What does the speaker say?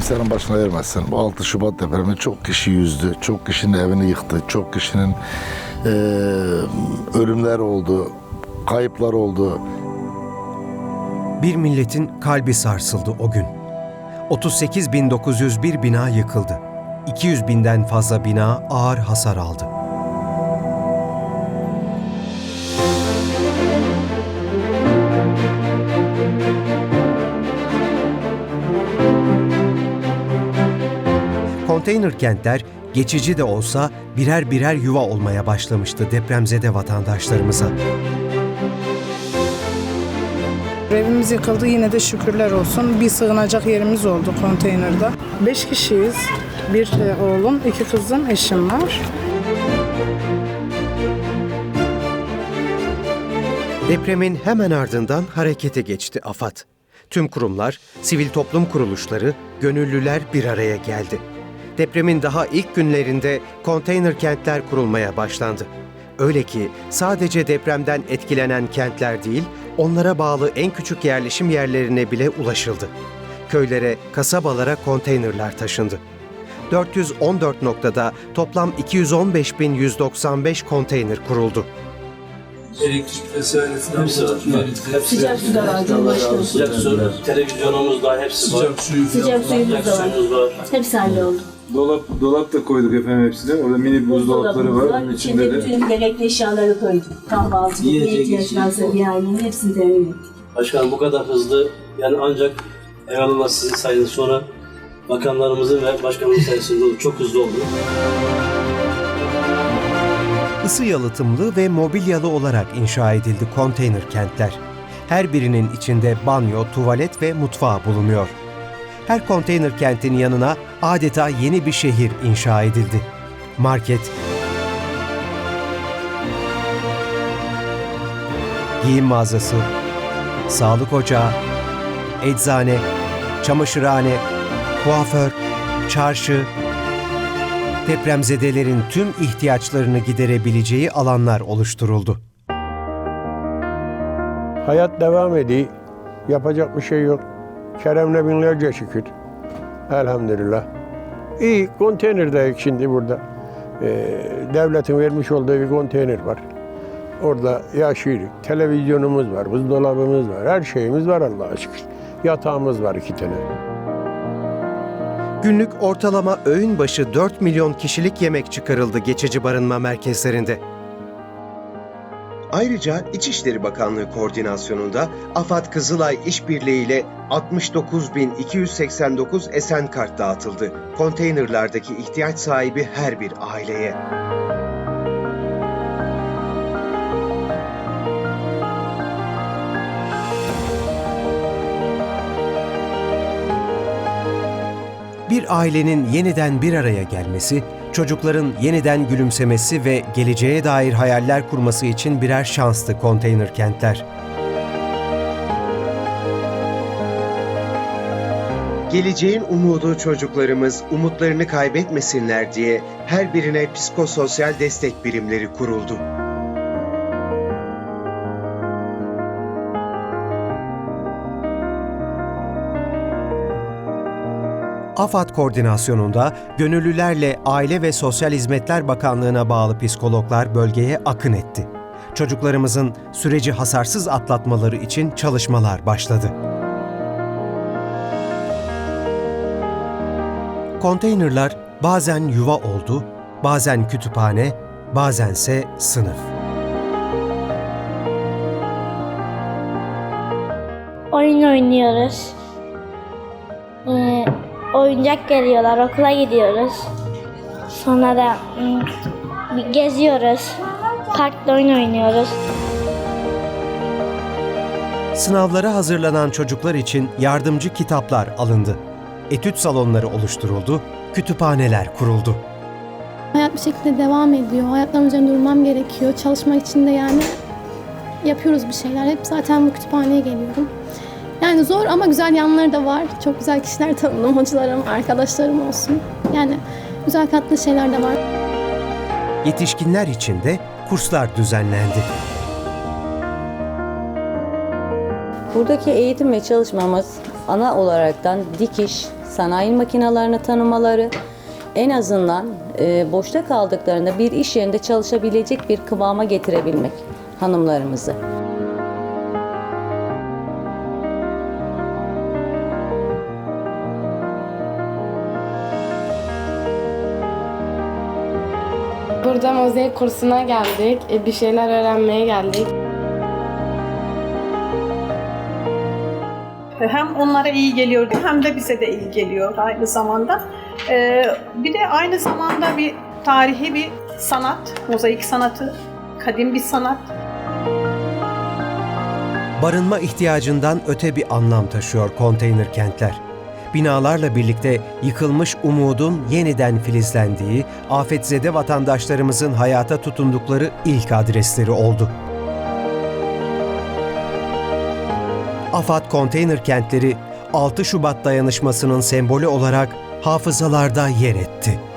kimsenin başına vermezsin. Bu 6 Şubat depremi çok kişi yüzdü, çok kişinin evini yıktı, çok kişinin eee, ölümler oldu, kayıplar oldu. Bir milletin kalbi sarsıldı o gün. 38.901 bina yıkıldı. 200 binden fazla bina ağır hasar aldı. Konteyner kentler geçici de olsa birer birer yuva olmaya başlamıştı depremzede vatandaşlarımıza. Evimiz yıkıldı yine de şükürler olsun. Bir sığınacak yerimiz oldu konteynerde. Beş kişiyiz. Bir e, oğlum, iki kızım, eşim var. Depremin hemen ardından harekete geçti AFAD. Tüm kurumlar, sivil toplum kuruluşları, gönüllüler bir araya geldi. Depremin daha ilk günlerinde konteyner kentler kurulmaya başlandı. Öyle ki sadece depremden etkilenen kentler değil, onlara bağlı en küçük yerleşim yerlerine bile ulaşıldı. Köylere, kasabalara konteynerler taşındı. 414 noktada toplam 215.195 konteyner kuruldu. elektrik vesaire falan Hepsi var. Hepsi Sıcak su da var Cumhurbaşkanı. Sıcak su, televizyonumuz da hepsi var. sıcak suyu falan. Sıcak suyumuz da var. Hepsi halloldu. Dolap dolap da koyduk efendim hepsine. Orada mini buzdolapları var. Onun İçinde de bütün gerekli eşyaları koyduk. Kahvaltı, ne Yiyecek, ihtiyaç içecek. varsa bir ailenin hepsini temin ettik. Başkanım bu kadar hızlı yani ancak eyvallah sizin sayenizde sonra bakanlarımızın ve başkanımızın sayesinde oldu. Çok hızlı oldu. Isı yalıtımlı ve mobilyalı olarak inşa edildi konteyner kentler. Her birinin içinde banyo, tuvalet ve mutfağı bulunuyor. Her konteyner kentin yanına adeta yeni bir şehir inşa edildi. Market, giyim mağazası, sağlık ocağı, eczane, çamaşırhane, kuaför, çarşı, depremzedelerin tüm ihtiyaçlarını giderebileceği alanlar oluşturuldu. Hayat devam ediyor. Yapacak bir şey yok. Kerem'le binlerce şükür. Elhamdülillah. İyi, konteynerdeyiz şimdi burada. Ee, devletin vermiş olduğu bir konteyner var. Orada yaşıyoruz. Televizyonumuz var, buzdolabımız var, her şeyimiz var Allah'a şükür. Yatağımız var iki tane. Günlük ortalama öğün başı 4 milyon kişilik yemek çıkarıldı geçici barınma merkezlerinde. Ayrıca İçişleri Bakanlığı koordinasyonunda AFAD Kızılay İşbirliği ile 69.289 esen kart dağıtıldı. Konteynerlardaki ihtiyaç sahibi her bir aileye. Ailenin yeniden bir araya gelmesi, çocukların yeniden gülümsemesi ve geleceğe dair hayaller kurması için birer şanstı konteyner kentler. Geleceğin umudu çocuklarımız umutlarını kaybetmesinler diye her birine psikososyal destek birimleri kuruldu. AFAD koordinasyonunda gönüllülerle Aile ve Sosyal Hizmetler Bakanlığı'na bağlı psikologlar bölgeye akın etti. Çocuklarımızın süreci hasarsız atlatmaları için çalışmalar başladı. Konteynerlar bazen yuva oldu, bazen kütüphane, bazense sınıf. Oyun oynuyoruz. Oyuncak geliyorlar, okula gidiyoruz. Sonra da hmm, bir geziyoruz. Parkta oyun oynuyoruz. Sınavlara hazırlanan çocuklar için yardımcı kitaplar alındı. Etüt salonları oluşturuldu, kütüphaneler kuruldu. Hayat bir şekilde devam ediyor. Hayatlarım üzerinde durmam gerekiyor. Çalışmak için de yani yapıyoruz bir şeyler. Hep zaten bu kütüphaneye geliyorum. Yani zor ama güzel yanları da var. Çok güzel kişiler tanıdım. Hocalarım, arkadaşlarım olsun. Yani güzel katlı şeyler de var. Yetişkinler için de kurslar düzenlendi. Buradaki eğitim ve çalışmamız ana olaraktan dikiş, sanayi makinalarını tanımaları, en azından e, boşta kaldıklarında bir iş yerinde çalışabilecek bir kıvama getirebilmek hanımlarımızı. Burada mozaik kursuna geldik. E, Bir şeyler öğrenmeye geldik. Hem onlara iyi geliyor hem de bize de iyi geliyor aynı zamanda. Ee, bir de aynı zamanda bir tarihi bir sanat, mozaik sanatı, kadim bir sanat. Barınma ihtiyacından öte bir anlam taşıyor konteyner kentler. Binalarla birlikte yıkılmış umudun yeniden filizlendiği, afetzede vatandaşlarımızın hayata tutundukları ilk adresleri oldu. AFAD konteyner kentleri 6 Şubat dayanışmasının sembolü olarak hafızalarda yer etti.